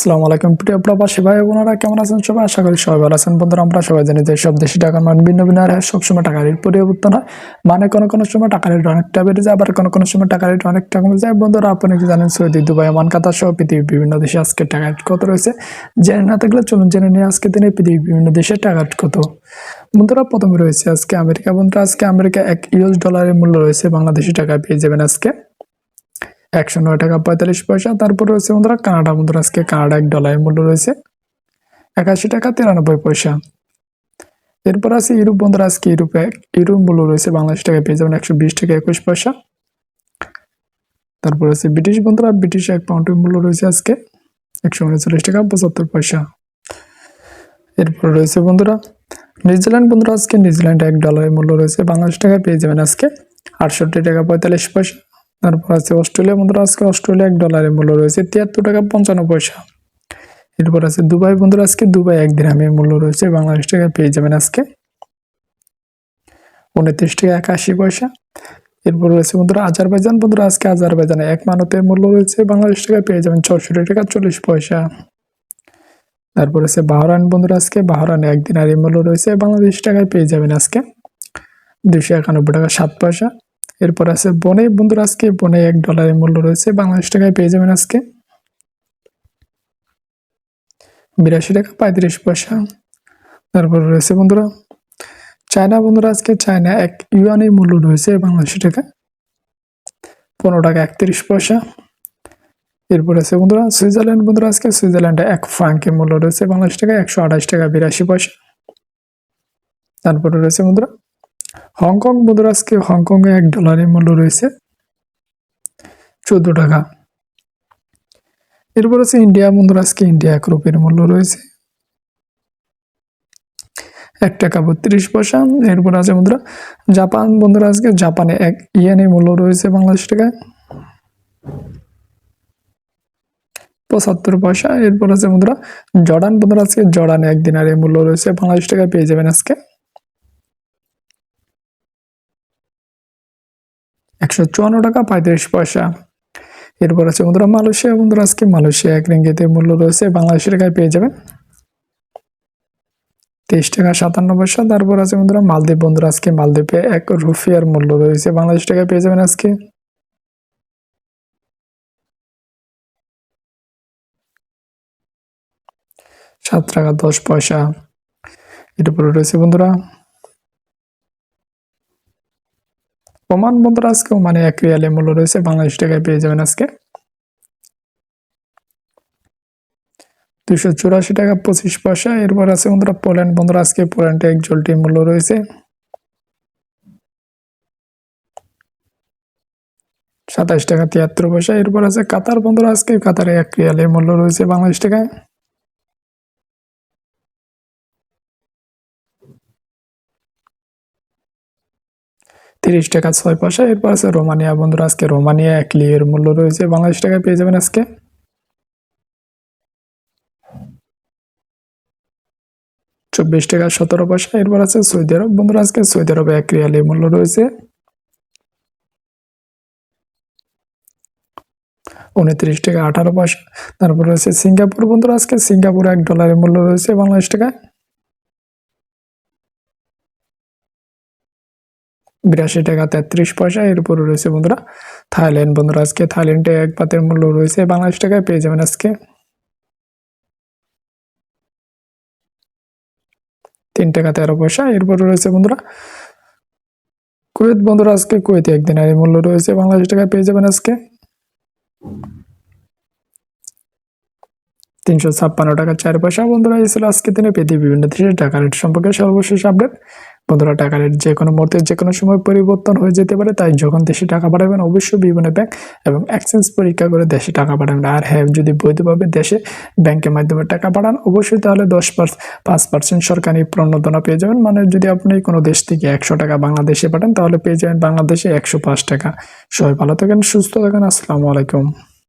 আসসালামু আলাইকুম প্রিয় প্রবাসী ভাই বোনেরা, কেমন আছেন সবাই? আশা করি সবাই ভালো আছেন। বন্ধুরা, আমরা সবাই জানি যে সব দেশি টাকার মান ভিন্ন ভিন্ন আর সবসময় টাকা রেট পরিবর্তন হয়। মানে কোনো কোনো সময় টাকা রেট অনেকটা বেড়ে যায়, আবার কোনো কোনো সময় টাকা রেট অনেকটা কমে যায়। বন্ধুরা, আপনি কি জানেন, সৌদি, দুবাই, ওমান, কাতার সহ পৃথিবীর বিভিন্ন দেশে আজকে টাকা রেট কত রয়েছে? জেনে না থাকলে চলুন জেনে নিয়ে আজকে দিনে পৃথিবীর বিভিন্ন দেশে টাকা রেট কত। বন্ধুরা, প্রথমে রয়েছে আজকে আমেরিকা। বন্ধুরা, আজকে আমেরিকা এক ইউএস ডলারের মূল্য রয়েছে, বাংলাদেশি টাকা পেয়ে যাবেন আজকে। একশো নয় টাকা পঁয়তাল্লিশ পয়সা। তারপর রয়েছে বন্ধুরা কানাডা। বন্ধুরা, আজকে কানাডা এক ডলারের মূল্য রয়েছে একাশি টাকা তিরানব্বই পয়সা। এরপর আছে ইউরোপ। বন্ধুরা, আজকে ইউরোপে ইউরোপ মূল্য রয়েছে বাংলাদেশ টাকায় পেয়ে যাবেন একশো বিশ টাকা একুশ পয়সা। তারপর আছে ব্রিটিশ। বন্ধুরা, ব্রিটিশ এক পাউন্ডের মূল্য রয়েছে আজকে একশো উনচল্লিশ টাকা পঁচাত্তর পয়সা। এরপর রয়েছে বন্ধুরা, নিউজিল্যান্ড। বন্ধুরা, আজকে নিউজিল্যান্ড এক ডলারের মূল্য রয়েছে বাংলাদেশ টাকায় পেয়ে যাবেন আজকে আটষট্টি টাকা পঁয়তাল্লিশ পয়সা। তারপর আছে অস্ট্রেলিয়া বন্ধুরা, আজকে অস্ট্রেলিয়া এক ডলারের মূল্য রয়েছে, তিয়াত্তর টাকা পঞ্চান্ন পয়সা। এরপর আছে দুবাই বন্ধুরা, আজকে দুবাই এক দিরহামের মূল্য রয়েছে, বাংলাদেশ টাকায় পেয়ে যাবেন আজকে। উনত্রিশ টাকা একাশি পয়সা। এরপর রয়েছে বন্ধুরা, আজারবাইজান বন্ধুরা, আজকে আজারবাইজানে এক মানতের মূল্য রয়েছে, বাংলাদেশ টাকায় পেয়ে যাবেন চৌষট্টি টাকা চল্লিশ পয়সা। তারপর আছে বাহরান বন্ধুরা, আজকে বাহরানে একদিন আর মূল্য রয়েছে, বাংলাদেশ টাকায় পেয়ে যাবেন আজকে। দুশো একানব্বই টাকা সাত পয়সা। এরপর আছে বনে। বন্ধুরা, আজকে বনে এক ডলারের মূল্য রয়েছে। বাংলাদেশ টাকায় পেয়ে যাবেন আজকে বিরাশি টাকা পঁয়ত্রিশ পয়সা। তারপর রয়েছে বন্ধুরা, চায়না। বন্ধুরা, আজকে চায়না এক ইউয়ানের মূল্য রয়েছে বাংলাদেশি টাকা, পনেরো টাকা একত্রিশ পয়সা। এরপর আছে বন্ধুরা, সুইজারল্যান্ড। বন্ধুরা, আজকে সুইজারল্যান্ডে এক ফ্রাঙ্কের মূল্য রয়েছে বাংলাদেশ টাকা, একশো আঠাশ টাকা বিরাশি পয়সা। তারপরে রয়েছে বন্ধুরা হংকং আজকে হংকংয়ে এক ডলারের মূল্য রয়েছে চোদ্দ টাকা। এরপর আছে ইন্ডিয়া আজকে ইন্ডিয়া এক রুপির মূল্য রয়েছে এক টাকা বত্রিশ পয়সা। এরপর আছে বন্ধুরা জাপান বন্ধুরা আজকে জাপানে এক ইয়েনের মূল্য রয়েছে বাংলাদেশ টাকায় পঁচাত্তর পয়সা। এরপর আছে বন্ধুরা জর্ডান বন্ধুরা আজকে জর্ডানে এক দিনারের মূল্য রয়েছে বাংলাদেশ টাকায় পেয়ে যাবেন আজকে। একশো চুয়ান্ন টাকা, পঁয়ত্রিশ পয়সা। এরপর আছে বন্ধুরা মালয়েশিয়া। বন্ধুরা, আজকে মালয়েশিয়া এক রিঙ্গিতে মূল্য রয়েছে বাংলাদেশি টাকায় পেয়ে যাবেন। তেইশ টাকা সাতান্ন পয়সা। তারপর আছে বন্ধুরা মালদ্বীপ। বন্ধুরা, আজকে মালদ্বীপে এক রুফিয়ার মূল্য রয়েছে বাংলাদেশ টাকায় পেয়ে যাবেন আজকে। সাত টাকা দশ পয়সা। এরপরে রয়েছে বন্ধুরা ওমান বন্ধুরা আজকে ওমানে এক রিয়ালে মূল্য রয়েছে, বাংলাদেশ টাকায় পেয়ে যাবেন আজকে। দুশো চুরাশি টাকা, পঁচিশ পয়সা। এরপর আছে বন্ধুরা, পোল্যান্ড। বন্ধুরা, আজকে পোল্যান্ডে এক জলটির মূল্য রয়েছে। সাতাশ টাকা, তিয়াত্তর পয়সা। এরপর আছে কাতার। বন্ধুরা, আজকে কাতারে এক রিয়ালের মূল্য রয়েছে, বাংলাদেশ টাকায়। তিরিশ টাকা, ছয় পয়সা। এরপর আছে রোমানিয়া। বন্ধুরা, আজকে রোমানিয়া এক লিয়ের মূল্য রয়েছে। বাংলাদেশ টাকায় পেয়ে যাবেন আজকে। চব্বিশ টাকা, সতেরো পয়সা। এরপর আছে সৌদি আরব। বন্ধুরা, আজকে সৌদি আরবে এক রিয়ালের মূল্য রয়েছে। উনত্রিশ টাকা, আঠারো পয়সা। তারপর রয়েছে সিঙ্গাপুর। বন্ধুরা, আজকে সিঙ্গাপুর এক ডলারের মূল্য রয়েছে বাংলাদেশ টাকায়। বিরাশি টাকা, তেত্রিশ পয়সা এরপরে রয়েছে বন্ধুরা থাইল্যান্ড। বন্ধুরা, আজকে থাইল্যান্ডে এক পাতের মূল্য রয়েছে বাংলাদেশ টাকায়, পেয়ে যাবেন আজকে। তিন টাকা, তেরো পয়সা এরপরে রয়েছে বন্ধুরা। কুয়েত বন্ধুরা, আজকে কুয়েতে একদিনের মূল্য রয়েছে বাংলাদেশ টাকায়, পেয়ে যাবেন আজকে। তিনশো ছাপ্পান্ন টাকা, চার পয়সা। বন্ধুরা, এই ছিল আজকে দিনে। পেতে বিভিন্ন দেশের টাকা। রেট সম্পর্কে সর্বশেষ আপডেট বন্ধুরা টাকা রেট যে কোনো মুহূর্তে যে কোনো সময় পরিবর্তন হয়ে যেতে পারে, তাই যখন দেশে টাকা পাঠাবেন অবশ্যই বিভিন্ন ব্যাংক এবং এক্সচেঞ্জ পরীক্ষা করে দেশে টাকা পাঠাবেন। আর হ্যাঁ যদি বৈধভাবে দেশে ব্যাংকের মাধ্যমে টাকা পাঠান, অবশ্যই তাহলে দশ পাঁচ পার্সেন্ট সরকারি প্রণোদনা পেয়ে যাবেন। মানে যদি আপনি কোনো দেশ থেকে একশো টাকা বাংলাদেশে পাঠান, তাহলে পেয়ে যাবেন বাংলাদেশে একশো পাঁচ টাকা। সবাই ভালো থাকেন, সুস্থ থাকেন, আসসালামু আলাইকুম।